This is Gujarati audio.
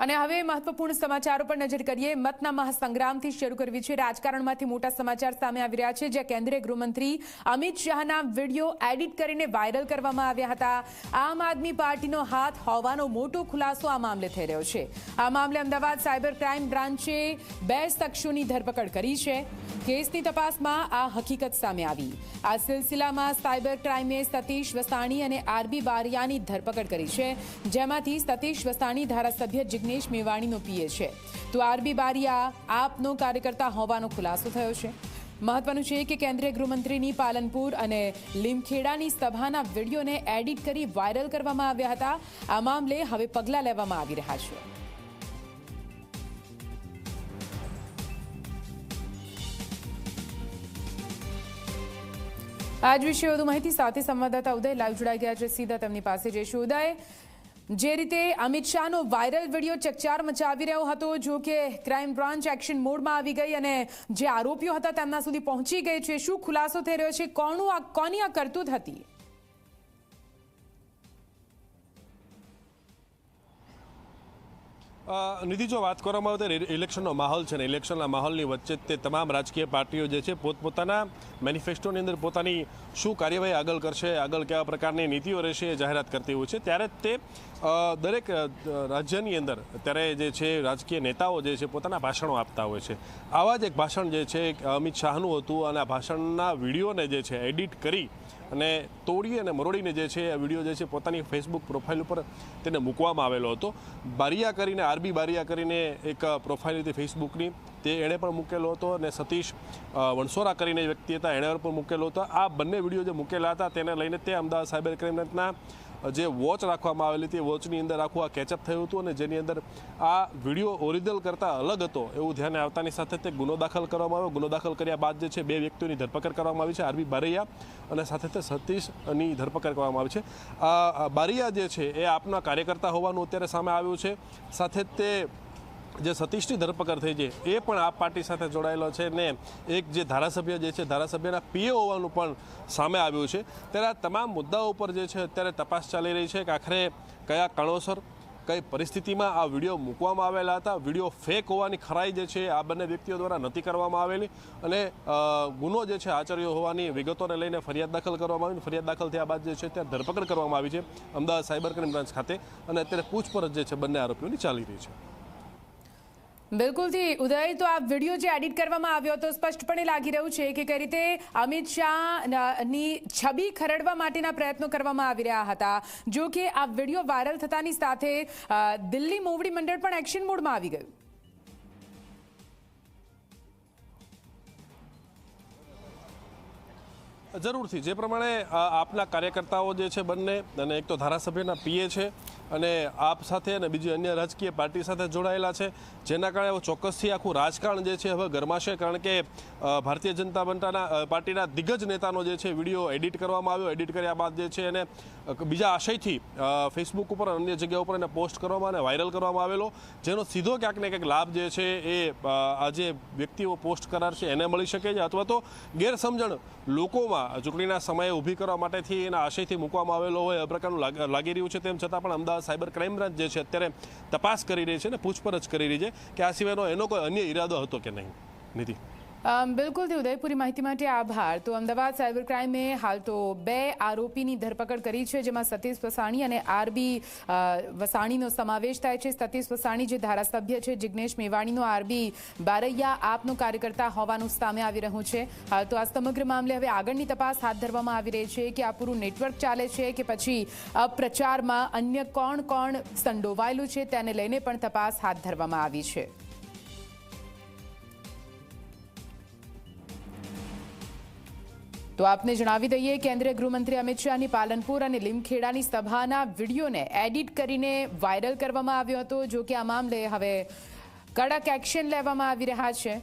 અને હવે મહત્વપૂર્ણ સમાચારો પર નજર કરીએ. મતના મહાસંગ્રામથી શરૂ કરવી છે. રાજકારણમાંથી મોટા સમાચાર સામે આવી રહ્યા છે, જ્યાં કેન્દ્રીય ગૃહમંત્રી અમિત શાહના વીડિયો એડિટ કરીને વાયરલ કરવામાં આવ્યા હતા. આમ આદમી પાર્ટીનો હાથ હોવાનો મોટો ખુલાસો આ મામલે થઈ રહ્યો છે. આ મામલે અમદાવાદ સાયબર ક્રાઇમ બ્રાન્ચે બે શખ્સોની ધરપકડ કરી છે. કેસની તપાસમાં આ હકીકત સામે આવી. આ સિલસિલામાં સાયબર ક્રાઇમે સતીશ વસાણી અને આરબી બારિયાની ધરપકડ કરી છે. જેમાંથી સતીશ વસાણી ધારાસભ્ય જિગ્નેશ મેવાણીનો પીએ છે. તો આરબી બારિયા આપનો કાર્યકર્તા હોવાનો ખુલાસો થયો છે. મહત્વનું છે કે કેન્દ્રીય ગૃહમંત્રીની પાલનપુર અને લીમખેડાની સભાના વિડીયોને એડિટ કરી વાયરલ કરવામાં આવ્યા હતા. આ મામલે હવે પગલાં લેવામાં આવી રહ્યા છે. આજ વિશે વધુ માહિતી સાથે સંવાદદાતા ઉદય લાઈવ જોડાઈ ગયા છે. સીધા તેમની પાસે જઈશું ઉદય. જે રીતે અમિત શાહનો વાયરલ વીડિયો ચકચાર મચાવી રહ્યો હતો, જો કે ક્રાઇમ બ્રાન્ચ એક્શન મોડમાં આવી ગઈ અને જે આરોપીઓ હતા તેમના સુધી પહોંચી ગઈ છે. શું ખુલાસો થઈ રહ્યો છે? કોનું આ કોની આ કરતૂત હતી? નિધિ, જો વાત કરવામાં આવે તો ઇલેક્શનનો માહોલ છે ને, ઇલેક્શનના માહોલની વચ્ચે તે તમામ રાજકીય પાર્ટીઓ જે છે, પોતપોતાના મેનિફેસ્ટોની અંદર પોતાની શું કાર્યવાહી આગળ કરશે, આગળ કેવા પ્રકારની નીતિઓ રહેશે એ જાહેરાત કરતી હોય છે. ત્યારે તે દરેક રાજ્યની અંદર ત્યારે જે છે, રાજકીય નેતાઓ જે છે, પોતાના ભાષણો આપતા હોય છે. આવા જ એક ભાષણ જે છે અમિત શાહનું હતું અને આ ભાષણના વિડીયોને જે છે, એડિટ કરી અને તોડી અને મરોડીને જે છે, આ વીડિયો જે છે, પોતાની ફેસબુક પ્રોફાઇલ ઉપર તેને મૂકવામાં આવેલો હતો. બારિયા કરીને, આરબી બારિયા કરીને એક પ્રોફાઇલ હતી ફેસબુકની તે એણે પણ મૂકેલો હતો અને સતીશ વણસોરા કરીને વ્યક્તિ હતા, એણે પણ મૂકેલો હતો. આ બંને વીડિયો જે મૂકેલા હતા, તેને લઈને તે અમદાવાદ સાયબર ક્રાઇમ બ્રાન્ચના જે વોચ રાખવામાં આવેલી હતી વોચની અંદર આખું આ કેચઅપ થયું હતું અને જેની અંદર આ વીડિયો ઓરિજિનલ કરતાં અલગ હતો એવું ધ્યાને આવતાની સાથે તે ગુનો દાખલ કરવામાં આવ્યો. ગુનો દાખલ કર્યા બાદ જે છે બે વ્યક્તિઓની ધરપકડ કરવામાં આવી છે, આરબી બારૈયા અને સાથે તે સતીશની ધરપકડ કરવામાં આવી છે. આ બારૈયા જે છે એ આપના કાર્યકર્તા હોવાનું અત્યારે સામે આવ્યું છે. સાથે તે જે સતીશની ધરપકડ થઈ છે, એ પણ આ પાર્ટી સાથે જોડાયેલો છે ને એક જે ધારાસભ્ય જે છે, ધારાસભ્યના પીએ હોવાનું પણ સામે આવ્યું છે. ત્યારે આ તમામ મુદ્દાઓ ઉપર જે છે, અત્યારે તપાસ ચાલી રહી છે કે આખરે કયા કારણોસર, કઈ પરિસ્થિતિમાં આ વીડિયો મૂકવામાં આવેલા હતા, વીડિયો ફેક હોવાની ખરાઈ જે છે, આ બંને વ્યક્તિઓ દ્વારા નથી કરવામાં આવેલી અને ગુનો જે છે, આચર્યો હોવાની વિગતોને લઈને ફરિયાદ દાખલ કરવામાં આવી ફરિયાદ દાખલ થયા બાદ જે છે, ત્યાં ધરપકડ કરવામાં આવી છે અમદાવાદ સાયબર ક્રાઇમ બ્રાન્ચ ખાતે અને અત્યારે પૂછપરછ જે છે, બંને આરોપીઓની ચાલી રહી છે. બિલકુલથી, ઉદય, તો આ વીડિયો જે એડિટ કરવામાં આવ્યો હતો, સ્પષ્ટપણે લાગી રહ્યું છે કે કઈ રીતે અમિત શાહની છબી ખરડવા માટેના પ્રયત્નો કરવામાં આવી રહ્યા હતા. જો કે આ વીડિયો વાયરલ થતાની સાથે દિલ્હી મોવડી મંડળ પણ એક્શન મોડમાં આવી ગયું. જરૂરથી. જે પ્રમાણે આપના કાર્યકર્તાઓ જે છે બંને, અને એક તો ધારાસભ્યના પીએ છે અને આપ સાથે અને બીજી અન્ય રાજકીય પાર્ટી સાથે જોડાયેલા છે, જેના કારણે ચોક્કસથી આખું રાજકારણ જે છે હવે ગરમાશે, કારણ કે ભારતીય જનતા પંટાના પાર્ટીના દિગ્ગજ નેતાનો જે છે વીડિયો એડિટ કરવામાં આવ્યો, એડિટ કર્યા બાદ જે છે એને બીજા આશયથી ફેસબુક ઉપર અને અન્ય જગ્યા ઉપર એને પોસ્ટ કરવામાં અને વાયરલ કરવામાં આવેલો, જેનો સીધો ક્યાંક ને ક્યાંક લાભ જે છે એ આ જે વ્યક્તિઓ પોસ્ટ કરાર છે એને મળી શકે છે, અથવા તો ગેરસમજણ લોકોમાં ચૂંટણીના સમયે ઊભી કરવા માટેથી એના આશયથી મૂકવામાં આવેલો હોય આ પ્રકારનું લાગી રહ્યું છે, તેમ છતાં પણ અમદાવાદ સાયબર ક્રાઇમ બ્રાન્ચ જે છે અત્યારે તપાસ કરી રહી છે અને પૂછપરછ કરી રહી છે કે આ સિવાયનો એનો કોઈ અન્ય ઈરાદો હતો કે નહીં? નિધિ અમ, બિલકુલથી ઉદયપુરી માહિતી માટે આભાર. તો અમદાવાદ સાયબર ક્રાઇમે હાલ તો બે આરોપીની ધરપકડ કરી છે જેમાં સતીશ વસાણી અને આરબી વસાણીનો સમાવેશ થાય છે. સતીશ વસાણી જે ધારાસભ્ય છે જિગ્નેશ મેવાણીનો આરબી બારૈયા આપનો કાર્યકર્તા હોવાનું સામે આવી રહ્યું છે. હાલ તો આ સમગ્ર મામલે હવે આગળની તપાસ હાથ ધરવામાં આવી રહી છે કે આ પૂરું નેટવર્ક ચાલે છે કે પછી પ્રચારમાં અન્ય કોણ કોણ સંડોવાયેલું છે તેને લઈને પણ તપાસ હાથ ધરવામાં આવી છે. તો આપને જણાવી દઈએ, કેન્દ્રીય ગૃહમંત્રી અમિત શાહની પાલનપુર અને લીમખેડાની સભાના વિડીયોને એડિટ કરીને વાયરલ કરવામાં આવ્યો હતો, જો કે આ મામલે હવે કડક એક્શન લેવામાં આવી રહ્યા છે.